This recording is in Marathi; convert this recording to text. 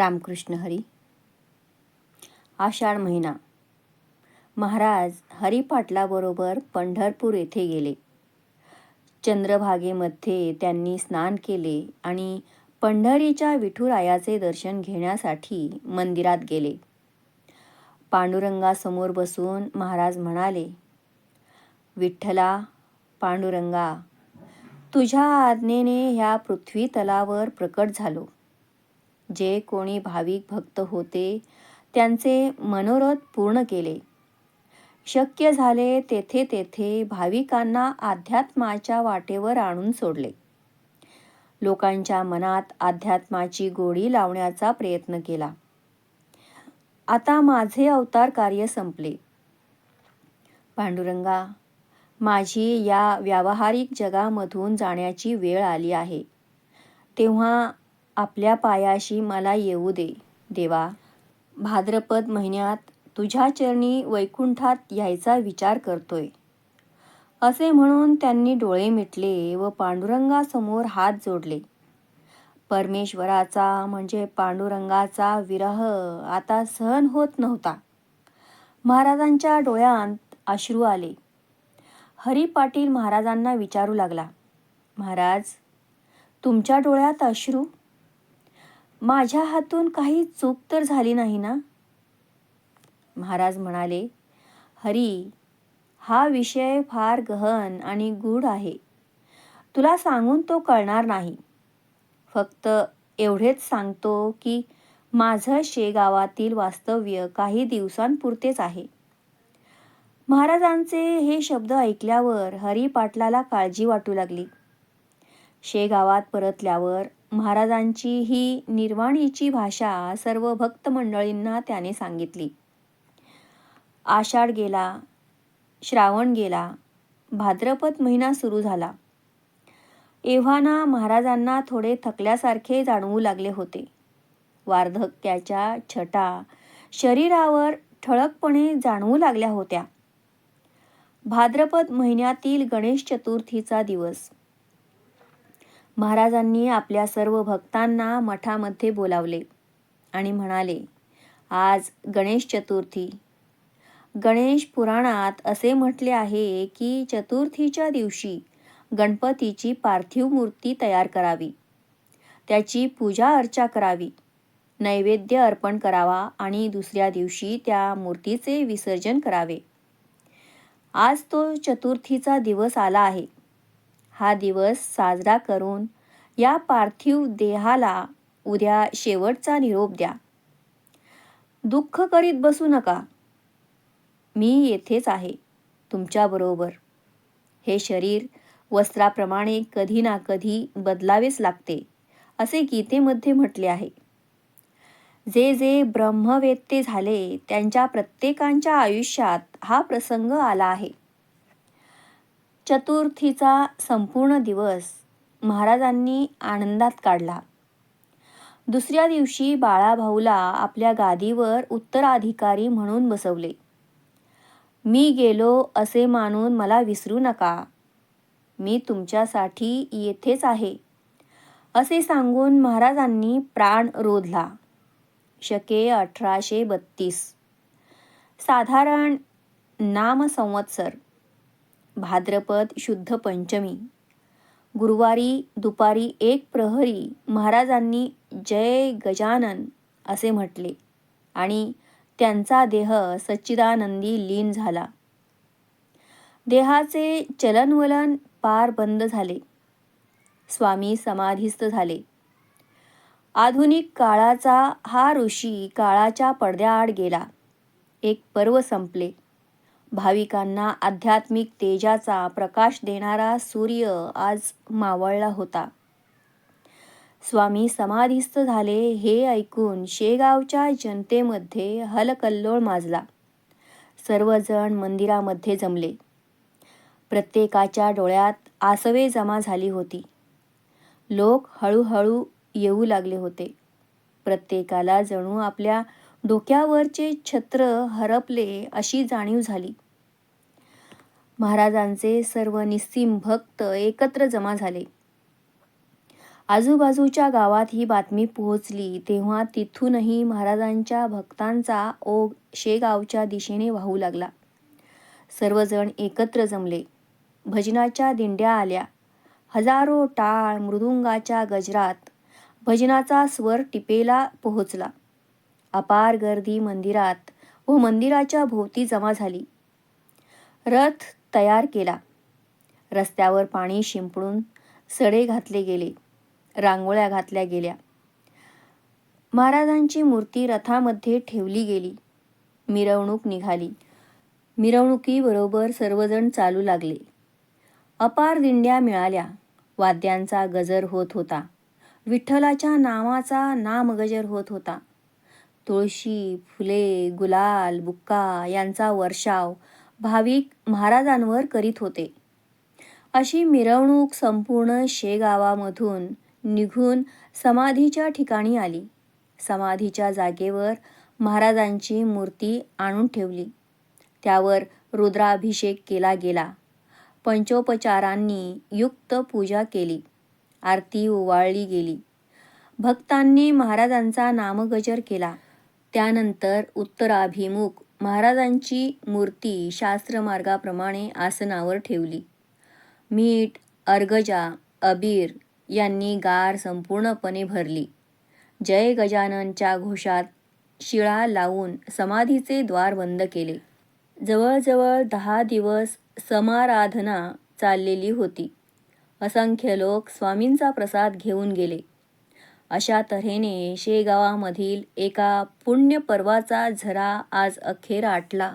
रामकृष्ण हरी. आषाढ महिना. महाराज हरिपाटलाबरोबर पंढरपूर येथे गेले. चंद्रभागेमध्ये त्यांनी स्नान केले आणि पंढरीच्या विठुरायाचे दर्शन घेण्यासाठी मंदिरात गेले. पांडुरंगासमोर बसून महाराज म्हणाले विठ्ठला पांडुरंगा तुझ्या आज्ञेने ह्या पृथ्वी तलावर प्रकट झालो. जे कोणी भाविक भक्त होते त्यांचे मनोरथ पूर्ण केले. शक्य झाले तेथे तेथे भाविकांना अध्यात्माच्या वाटेवर आणून सोडले. लोकांच्या मनात अध्यात्माची गोडी लावण्याचा प्रयत्न केला. आता माझे अवतार कार्य संपले. पांडुरंगा माझी या व्यावहारिक जगामधून जाण्याची वेळ आली आहे. तेव्हा आपल्या पायाशी मला येऊ दे देवा. भाद्रपद महिन्यात तुझ्या चरणी वैकुंठात यायचा विचार करतोय. असे म्हणून त्यांनी डोळे मिटले व पांडुरंगासमोर हात जोडले. परमेश्वराचा म्हणजे पांडुरंगाचा विरह आता सहन होत नव्हता. महाराजांच्या डोळ्यांत अश्रू आले. हरी पाटील महाराजांना विचारू लागला महाराज तुमच्या डोळ्यात अश्रू? माझ्या हातून काही चूक तर झाली नाही ना? महाराज म्हणाले हरी हा विषय फार गहन आणि गूढ आहे. तुला सांगून तो कळणार नाही. फक्त एवढेच सांगतो की माझं शेगावातील वास्तव्य काही दिवसांपुरतेच आहे. महाराजांचे हे शब्द ऐकल्यावर हरी पाटलाला काळजी वाटू लागली. शेगावात परतल्यावर महाराजांची ही निर्वाणीची भाषा सर्व भक्त मंडळींना त्याने सांगितली. आषाढ गेला श्रावण गेला भाद्रपद महिना सुरू झाला. एव्हाना महाराजांना थोडे थकल्यासारखे जाणवू लागले होते. वार्धक्याच्या छटा शरीरावर ठळकपणे जाणवू लागल्या होत्या. भाद्रपद महिन्यातील गणेश चतुर्थीचा दिवस महाराजांनी आपल्या सर्व भक्तांना मठामध्ये बोलावले आणि म्हणाले आज गणेश चतुर्थी. गणेश पुराणात असे म्हटले आहे की चतुर्थीच्या दिवशी गणपतीची पार्थिव मूर्ती तयार करावी. त्याची पूजा अर्चा करावी. नैवेद्य अर्पण करावा आणि दुसऱ्या दिवशी त्या मूर्तीचे विसर्जन करावे. आज तो चतुर्थीचा दिवस आला आहे. हा दिवस साजरा करून या पार्थिव देहाला उद्या शेवटचा निरोप द्या. दुःख करीत बसू नका. मी येथेच आहे तुमच्याबरोबर हे शरीर वस्त्राप्रमाणे कधी ना कधी बदलावेच लागते असे गीतेमध्ये म्हटले आहे. जे जे ब्रह्मवेत्ते झाले त्यांच्या प्रत्येकांच्या आयुष्यात हा प्रसंग आला आहे. चतुर्थीचा संपूर्ण दिवस महाराजांनी आनंदात काढला. दुसऱ्या दिवशी बाळाभाऊला आपल्या गादीवर उत्तराधिकारी म्हणून बसवले. मी गेलो असे मानून मला विसरू नका. मी तुमच्यासाठी येथेच आहे. असे सांगून महाराजांनी प्राण रोधला. शके अठराशे बत्तीस. साधारण नामसंवत्सर. भाद्रपद शुद्ध पंचमी. गुरुवारी दुपारी एक प्रहरी महाराजांनी जय गजानन असे म्हटले आणि त्यांचा देह सच्चिदानंदी लीन झाला. देहाचे चलनवलन पार बंद झाले. स्वामी समाधीस्थ झाले. आधुनिक काळाचा हा ऋषी काळाच्या पडद्याआड गेला. एक पर्व संपले. भाविकांना आध्यात्मिक तेजाचा प्रकाश देणारा सूर्य आज मावळला होता. स्वामी समाधीस्थ झाले हे ऐकून शेगावच्या जनतेमध्ये हलकल्लोळ माजला. सर्वजण मंदिरामध्ये जमले. प्रत्येकाच्या डोळ्यात आसवे जमा झाली होती. लोक हळूहळू येऊ लागले होते. प्रत्येकाला जणू आपल्या डोक्यावरचे छत्र हरपले अशी जाणीव झाली. महाराजांचे सर्व निस्सीम भक्त एकत्र जमा झाले. आजूबाजूच्या गावात ही बातमी पोहोचली तेव्हा तिथूनही महाराजांच्या भक्तांचा ओघ शेगावच्या दिशेने वाहू लागला. सर्वजण एकत्र जमले. भजनाच्या दिंड्या आल्या. हजारो टाळ मृदुंगाच्या गजरात भजनाचा स्वर टिपेला पोहोचला. अपार गर्दी मंदिरात व मंदिराच्या भोवती जमा झाली. रथ तयार केला. रस्त्यावर पाणी शिंपडून सडे घातले गेले. रांगोळ्या घातल्या गेल्या. महाराजांची मूर्ती रथामध्ये ठेवली गेली. मिरवणूक निघाली. मिरवणुकीबरोबर सर्वजण चालू लागले. अपार दिंड्या मिळाल्या. वाद्यांचा गजर होत होता. विठ्ठलाच्या नावाचा नामगजर होत होता. तुळशी फुले गुलाल बुक्का यांचा वर्षाव भाविक महाराजांवर करीत होते. अशी मिरवणूक संपूर्ण शेगावामधून निघून समाधीच्या ठिकाणी आली. समाधीच्या जागेवर महाराजांची मूर्ती आणून ठेवली. त्यावर रुद्राभिषेक केला गेला. पंचोपचारांनी युक्त पूजा केली. आरती ओवाळली गेली. भक्तांनी महाराजांचा नामगजर केला. त्यानंतर उत्तराभिमुख महाराजांची मूर्ती शास्त्रमार्गाप्रमाणे आसनावर ठेवली. मीठ अर्गजा अबीर यांनी गार संपूर्णपणे भरली. जय गजाननच्या घोषात शिळा लावून समाधीचे द्वार बंद केले. जवळजवळ दहा दिवस समाराधना चाललेली होती. असंख्य लोक स्वामींचा प्रसाद घेऊन गेले. अशा तऱ्हेने शेगावामधील एका पुण्यपर्वाचा झरा आज अखेर आटला.